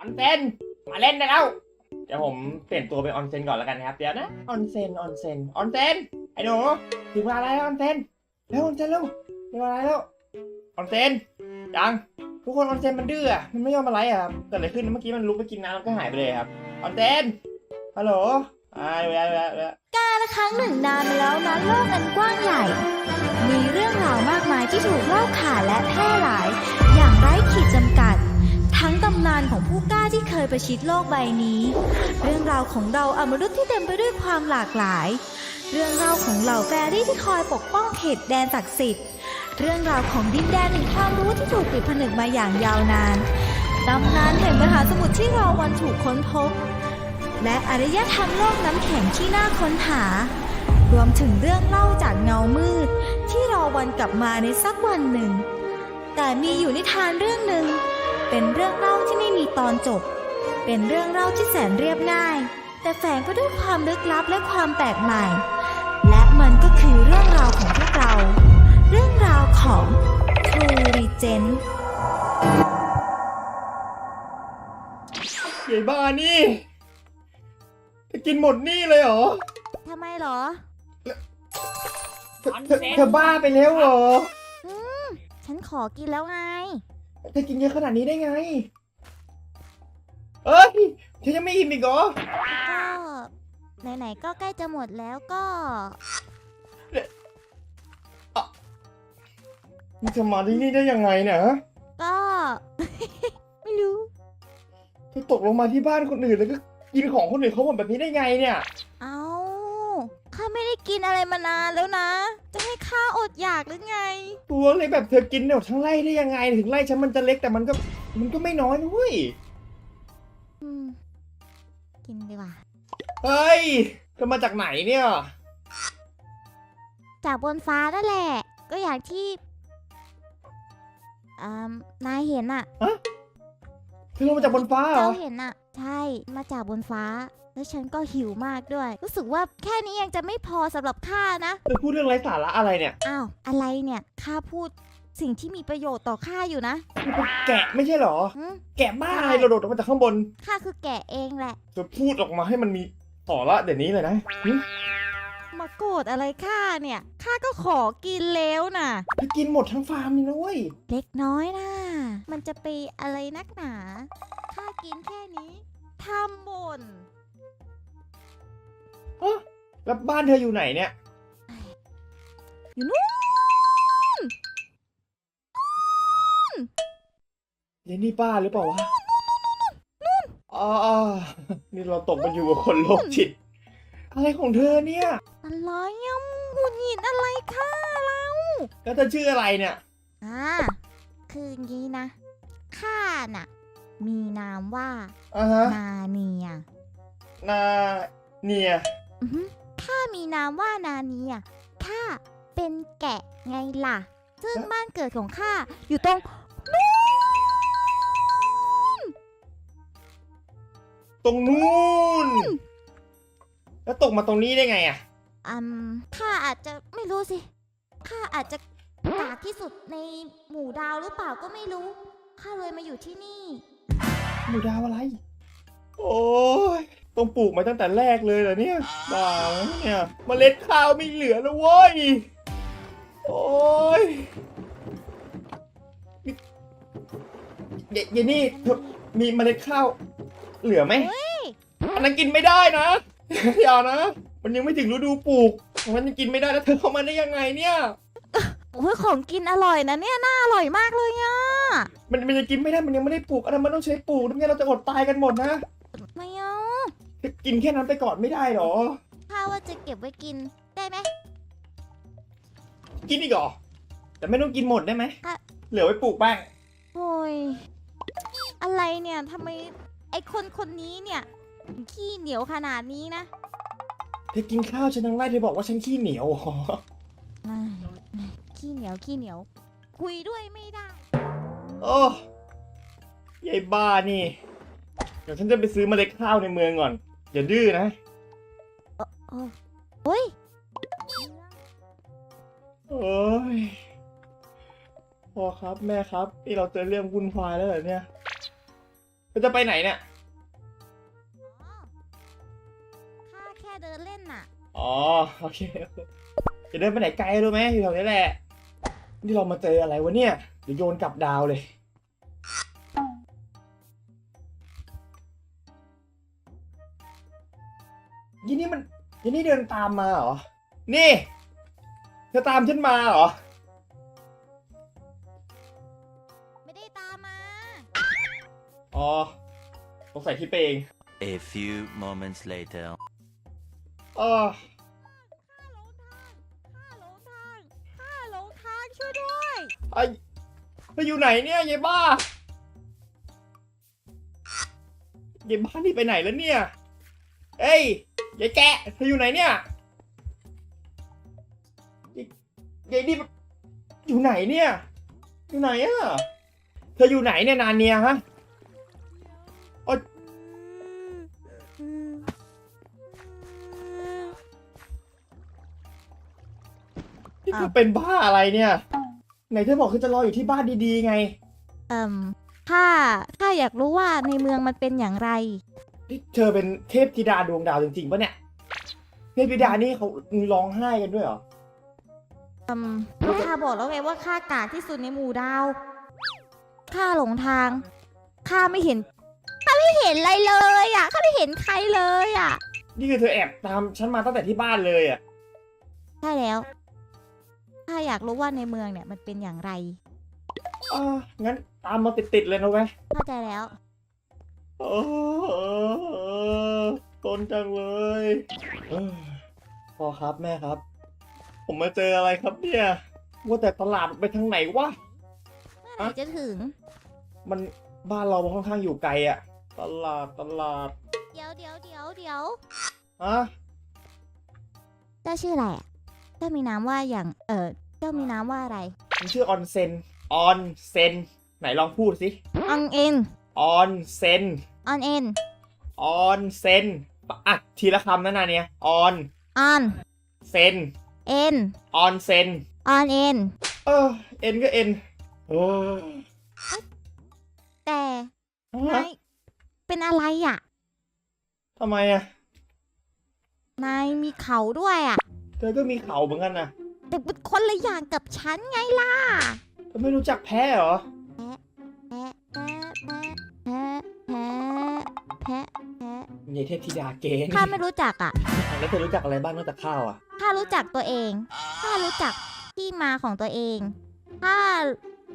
อนเซนมาเล่นได้แล้ว เดี๋ยวผมเปลี่ยนตัวเป็นออนเซนก่อนแล้วกันนะครับ เดี๋ยวนะ ออนเซน ออนเซน ออนเซน ไอ้หนูถึงเวลาแล้วออนเซนเร็วออนเซนเร็วถึงเวลาแล้ว ออนเซนยังทุกคนออนเซนมันดื้ออะมันไม่ยอมมาไลฟ์อะครับเกิดอะไรขึ้นเมื่อกี้มันลุกไปกินน้ำแล้วก็หายไปเลยครับ ออนเซน ฮัลโหลอ่าเดี๋ยวเดี๋ยวเดี๋ยวกาละครั้งหนึ่งนานมาแล้วนะโลกอันกว้างใหญ่ มีเรื่องราวมากมายที่ถูกเล่าขานและแพร่หลาย อย่างไร้ขีดจำกัดทั้ง ตำนานของผู้กล้าที่เคยประชิดโลกใบนี้ เรื่องราวของเราอมนุษย์ที่เต็มไปด้วยความหลากหลาย เรื่องราวของเหล่าแฟรี่ที่คอยปกป้องเขตแดนศักดิ์สิทธิ์ เรื่องราวของดินแดนแห่งความรู้ที่ถูกปิดผนึกมาอย่างยาวนานตำนานแห่งมหาสมุทรที่รอวันถูกค้นพบ และอารยธรรมโลกน้ำแข็งที่น่าค้นหา รวมถึงเรื่องเล่าจากเงามืด ที่รอวันกลับมาในสักวันหนึ่ง แต่มีอยู่นิทานเรื่องหนึ่ง เป็นเรื่องเล่าที่ไม่มีตอนจบ เป็นเรื่องเล่าที่แสนเรียบง่าย แต่แฝงไปด้วยความลึกลับและความแปลกใหม่ และมันก็คือเรื่องราวของพวกเรา เรื่องราวของครูรีเจนใหญ่บ้านี่จะกินหมดนี่เลยเหรอทำไมเหรอเธอเธอเธอบ้าไปแล้วเหรอฉันขอกินแล้วไง เธอกินเยอะขนาดนี้ได้ไง เอ้ยเธอยังไม่อิ่มอีกเหรอก็ไหนๆก็ใกล้จะหมดแล้วก็นี่เธอมาที่นี่ได้ยังไงเนี่ยฮะก็ ไม่รู้เธอตกลงมาที่บ้านคนอื่นแล้วก็กินของคนอื่นเขาหมดแบบนี้ได้ไงเนี่ยเอา ข้าไม่ได้กินอะไรมานานแล้วนะ จะให้ข้าอดอยากหรือไง ตัวเล็กแบบเธอกินเนี่ยทั้งไร่ได้ยังไง ถึงไร่ฉันมันจะเล็กแต่มันก็มันก็ไม่น้อยนะเว้ยอืม กินดีกว่า เฮ้ยเธอมาจากไหนเนี่ยจากบนฟ้านั่นแหละ ก็อย่างที่อ่านายเห็นอะเธอลงมาจากบนฟ้าเหรเจ้าอเห็นอะ ใช่ มาจากบนฟ้า แล้วฉันก็หิวมากด้วย รู้สึกว่าแค่นี้ยังจะไม่พอสำหรับข้านะ เธอพูดเรื่องไร้สาระอะไรเนี่ยอ้าว อะไรเนี่ยข้าพูดสิ่งที่มีประโยชน์ต่อข้าอยู่นะเธอเป็นแกะไม่ใช่เหรอหืม แกะบ้าอะไรโดดๆออกมาจากข้างบนข้าคือแกะเองแหละ เธอพูดออกมาให้มันมีสาระเดี๋ยวนี้เลยนะหึมาโกรธอะไรข้าเนี่ยข้าก็ขอกินแล้วน่ะ เธอกินหมดทั้งฟาร์มเลยนะเว้ย เล็กน้อยนะมันจะไปอะไรนักหนาข้า กินแค่นี้ทำบ่นฮะแล้วบ้านเธออยู่ไหนเนี่ย อยู่นู่นเยนนี่ป้าหรือเปล่าวะอ๋อนี่เราตกมาอยู่กับคนโรคจิต อะไรของเธอเนี่ย อะไรอะหงุดหงิดอะไรข้าเราแล้วเธอชื่ออะไรเนี่ย อ่าคืออย่างนี้นะข้าน่ะ มีนามว่าอ่าฮะนาเนียนาเนียอือหือข้ามีนามว่านาเนียข้าเป็นแกะไงล่ะ ซึ่งบ้านเกิดของข้าอยู่ตรงนู้นตรงนู้นแล้วตกมาตรงนี้ได้ไงอะ อืมข้าอาจจะไม่รู้สิข้าอาจจะกากที่สุดในหมู่ดาวหรือเปล่าก็ไม่รู้ข้าเลยมาอยู่ที่นี่ หมูดาวอะไร โอ้ยต้องปลูกมาตั้งแต่แรกเลยเหรอเนี่ยบ้าเนี่ยเมล็ดข้าวไม่เหลือแล้วเว้ย โอ้ยนี่เยเยนี่เธอมีเมล็ดข้าว เหลือไหมเฮ้ยอันนั้นกินไม่ได้นะ อย่านะ มันยังไม่ถึงฤดูปลูก มันยังกินไม่ได้แล้วเธอเข้ามาได้ยังไงเนี่ย โอ้ยของกินอร่อยนะเนี่ยน่าอร่อยมากเลยอะมันมันยังกินไม่ได้มันยังไม่ได้ปลูกอันนั้นมันต้องใช้ปลูกไม่งั้นเราจะอดตายกันหมดนะไม่เอากินแค่นั้นไปก่อนไม่ได้หรอข้าว่าจะเก็บไว้กินได้ไหมกินอีกเหรอแต่ไม่ต้องกินหมดได้ไหมอะเหลือไว้ปลูกบ้างโอ้ยอะไรเนี่ยทำไมไอคนคนนี้เนี่ยถึงขี้เหนียวขนาดนี้นะเธอกินข้าวฉันทั้งไร่เธอบอกว่าฉันขี้เหนียว เหรออ้ายขี้เหนียวขี้เหนียว คุยด้วยไม่ได้ โอ้ยายบ้านี่ เดี๋ยวฉันจะไปซื้อเมล็ดข้าวในเมืองก่อน อย่าดื้อนะ โอ้โอ้ยโอ้ยพ่อครับแม่ครับนี่เราเจอเรื่องวุ่นวายแล้วเหรอเนี่ยเธอจะไปไหนเนี่ย ข้าแค่เดินเล่นน่ะ อ๋อ โอเคจะเดินไปไหนไกลรู้ไหมอยู่แถวนี้แหละ นี่เรามาเจออะไรวะเนี่ย เดี๋ยวโยนกลับดาวเลยยี่นี่มันยี่นี่เดินตามมาเหรอ นี่เธอตามฉันมาเหรอ ไม่ได้ตามมา อ๋อสงสัยที่เปเอง A few moments later. เออ ไอ้เธออยู่ไหนเนี่ยยายบ้ายายบ้านี่ไปไหนแล้วเนี่ย เอ้ยยายแกะเธออยู่ไหนเนี่ยยายนี่อยู่ไหนเนี่ย อยู่ไหนอะเธออยู่ไหนเนี่ยนานเนียฮะอ๊ยนี่เธอเป็นบ้าอะไรเนี่ย ไหนเธอบอกคือจะรออยู่ที่บ้านดีๆไง เอ่มข้าข้าอยากรู้ว่าในเมืองมันเป็นอย่างไรนี่เธอเป็นเทพธิดาดวงดาวจริงๆปะเนี่ย เทพธิดานี่เขาร้องไห้กันด้วยเหรออืมข้าบอกแล้วไงว่าข้ากากที่สุดในหมู่ดาว ข้าหลงทาง ข้าไม่เห็น ข้าไม่เห็นอะไรเลยอะ ข้าไม่เห็นใครเลยอะ นี่คือเธอแอบตามฉันมาตั้งแต่ที่บ้านเลยอะ ใช่แล้ว ข้าอยากรู้ว่าในเมืองเนี่ยมันเป็นอย่างไรอ่างั้นตามมาติดๆเลยนะเว้ยเข้าใจแล้ว โอ้ตนจังเลยเอ้ยพ่อครับแม่ครับ ผมมาเจออะไรครับเนี่ย ว่าแต่ตลาดไปทางไหนวะ เมื่อไหร่จะถึง มันบ้านเรามันค่อนข้างอยู่ไกลอะตลาดตลาดเดี๋ยวเดี๋ยวเดี๋ยวเดี๋ยวอะเจ้าชื่ออะไรอะ เจ้ามีน้ำว่าอย่างเออเจ้ามีน้ำว่าอะไรมันชื่อออนเซนออนเซนไหนลองพูดสิออนเอ็นออนเซนออนเอ็นออนเซนอะทีละคำนั่นนะเนี่ยออนออนเซนเอ็นออนเซนออนเอ็นเออเอ็นก็เอ็นโอ้แต่ฮะนายเป็นอะไรอะทำไมอะนายมีเขาด้วยอะ เธอก็มีเขาเหมือนกันนะแต่เป็นคนละอย่างกับฉันไงล่ะเธอไม่รู้จักแพ้เหรอ แพะแพะแพะแพะแพะแพะยายเทพธิดาเกณฑ์ข้าไม่รู้จักอะ แล้วเธอรู้จักอะไรบ้างนอกจากข้าวอะ ข้ารู้จักตัวเอง ข้ารู้จักที่มาของตัวเอง ข้า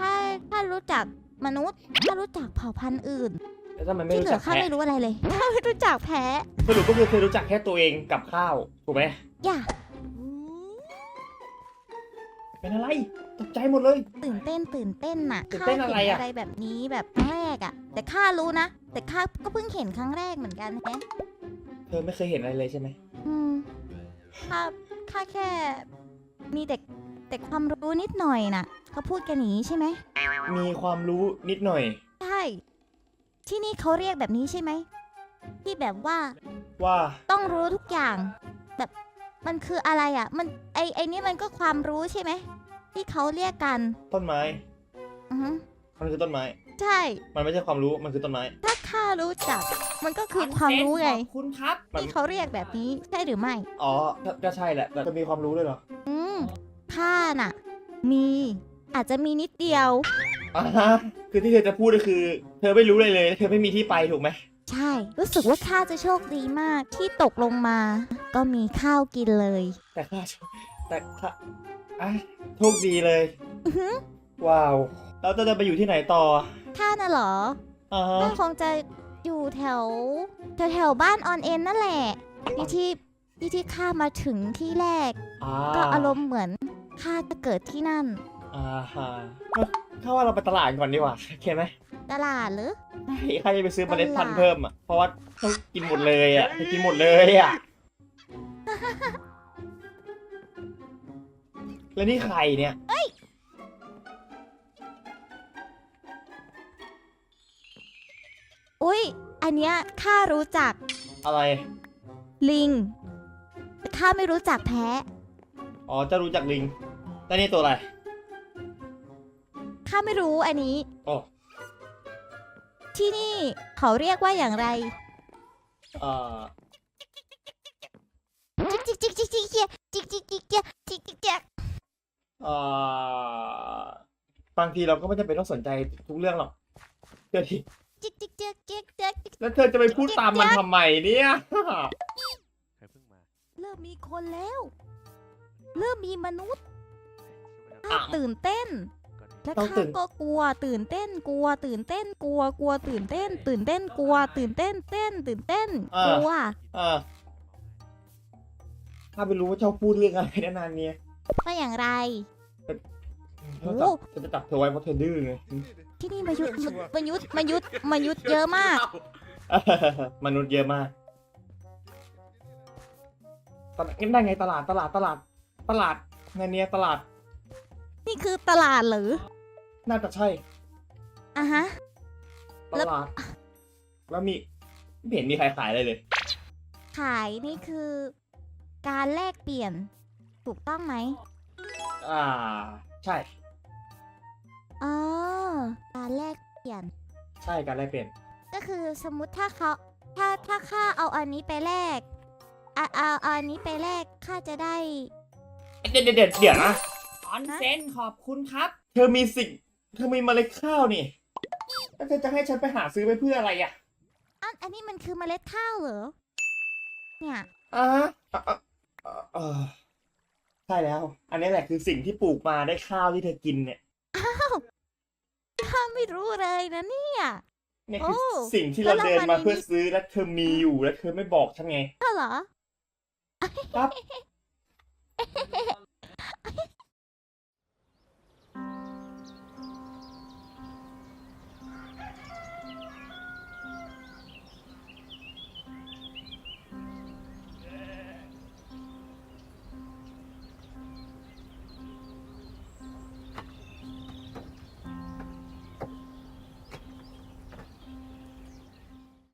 ข้า ข้ารู้จักมนุษย์ ข้ารู้จักเผ่าพันธุ์อื่น แล้วทำไมไม่ที่เหรู้ลืจัอกข้าแพ้ไม่รู้อะไรเลย ข้าไม่รู้จักแพ้สรุปก็คือเธอรู้จักแค่ตัวเองกับข้าว ถูกไหมอย่า เป็นอะไร ตกใจหมดเลย ตื่นเต้นตื่นเต้นน่ะตื่นข้าเต้นอะไรเห็นอะ อะไรแบบนี้แบบครั้งแรกอะแต่ข้ารู้นะ แต่ข้าก็เพิ่งเห็นครั้งแรกเหมือนกันแฮะเธอไม่เคยเห็นอะไรเลยใช่ไหมอืมข้าข้าแค่มีแต่แต่ความรู้นิดหน่อยน่ะเขาพูดกันอย่างนี้ใช่ไหมมีความรู้นิดหน่อย ใช่ที่นี่เขาเรียกแบบนี้ใช่ไหมที่แบบว่าว่าต้องรู้ทุกอย่างแบบ มันคืออะไรอะ มันไอไอนี่มันก็ความรู้ใช่ไหมที่เขาเรียกกันต้นไม้ อือฮึมันคือต้นไม้ ใช่ มันไม่ใช่ความรู้มันคือต้นไม้ ถ้าข้ารู้จัก มันก็คือความรู้ไงขอบคุณครับมันที่เขาเรียกแบบนี้ใช่หรือไม่ อ๋อก็ก็ใช่แหละแต่จะมีความรู้ด้วยเหรออืมข้าน่ะ มีอาจจะมีนิดเดียว อ่าฮะคือที่เธอจะพูดก็คือ เธอไม่รู้เลยเลย เธอไม่มีที่ไปถูกไหมใช่ รู้สึกว่าข้าจะโชคดีมากที่ตกลงมา ก็มีข้าวกินเลย แต่ข้าโชแต่ข้าอะโชคดีเลย อือฮึว้าว แล้วจะจะไปอยู่ที่ไหนต่อข้าน่ะเหรออ่าฮะก็คงจะอยู่แถวแถวแถวบ้านออนเอ็นนั่นแหละที่ที่ที่ที่ข้ามาถึงที่แรก อ่าก็อารมณ์เหมือนข้าจะเกิดที่นั่น อ่าฮะถ้าว่าเราไปตลาดก่อนดีกว่าโอเคไหมตลาดหรือ ใช่ข้าจะไปซื้อเมล็ดพันตธุ์ลาดเพิ่มอะ เพราะว่าต้องกินหมดเลยอะจะกินหมดเลยอะ แล้วนี่ใครเนี่ยอุ้ย อันเนี้ยข้ารู้จักอะไร ลิง แต่ข้าไม่รู้จักแพ้ อ๋อเจะรู้จักลิงแล้วนี่ตัวอะไรข้าไม่รู้อันนี้ โอ้ที่นี่เขาเรียกว่าอย่างไร เอ่อ จิกจิกจิกจิกจิกจิกจิกจิกจิกจิกจิกอ่อบางทีเราก็ไม่จำเป็นต้องสนใจทุกเรื่องหรอกเดี๋ยวทีจิกจิกจิกจิกจิกจิกแล้วเธอจะไปพูดตามมันทำไมเนี่ย ใครเพิ่งมาเริ่มมีคนแล้ว เริ่มมีมนุษย์ข้าตื่นเต้น และต้องข้าก็กลัว ตื่นเต้นกลัว ตื่นเต้นกลัวกลัวตื่นเต้น ตื่นเต้นกลัว ตื่นเต้นเต้น ตื่นเต้นกลัวออ ถ้าไปรู้ว่าเจ้าพูดเรื่องอะไรนานๆเนี่ยว่าอย่างไร โอ้ จะจะจับเธอไว้เพราะเธอดื้อไง ที่นี่มายุทธ์มายุทธ์มายุทธ์มายุทธ์เยอะมาก มนุษย์เยอะมากตลาดงั้นได้ไงตลาดตลาดตลาดตลาดไงเนี่ยตลาด นี่คือตลาดหรือ น่าจะใช่อะฮะ ตแล้ว ลาด แล้วมีไม่เห็นมีใครขายเลยเลย ขายนี่คือ การแลกเปลี่ยน ถูกต้องไหมอ่า ใช่ อ๋อการแลกเปลี่ยน ใช่การแลกเปลี่ยน ก็คือสมมุติถ้าเขาถ้าถ้าข้าเอาอันนี้ไปแลกอะเอาเอาอันนี้ไปแลกข้าจะได้ เดี๋ยวเดี๋ยวเดี๋ยวเดี๋ยวนะ ออนเซนขอบคุณครับ เธอมีสิ่ง เธอมีเมล็ดข้าวนี่แล้วเธอจะให้ฉันไปหาซื้อไปเพื่ออะไรอะอันอันนี้มันคือเมล็ดข้าวเหรอ เนี่ย อ่าฮะอะอะอะ เออใช่แล้ว อันนี้แหละคือสิ่งที่ปลูกมาได้ข้าวที่เธอกินเนี่ยข้าไม่รู้เลยนะเนี่ยเนี่ยคือโอ้สิ่งที่แล้เราวเดินรางวัลมานี้เพื่อซื้อและเธอมีอยู่และเธอไม่บอกฉันไงอ้าวเหรอครับ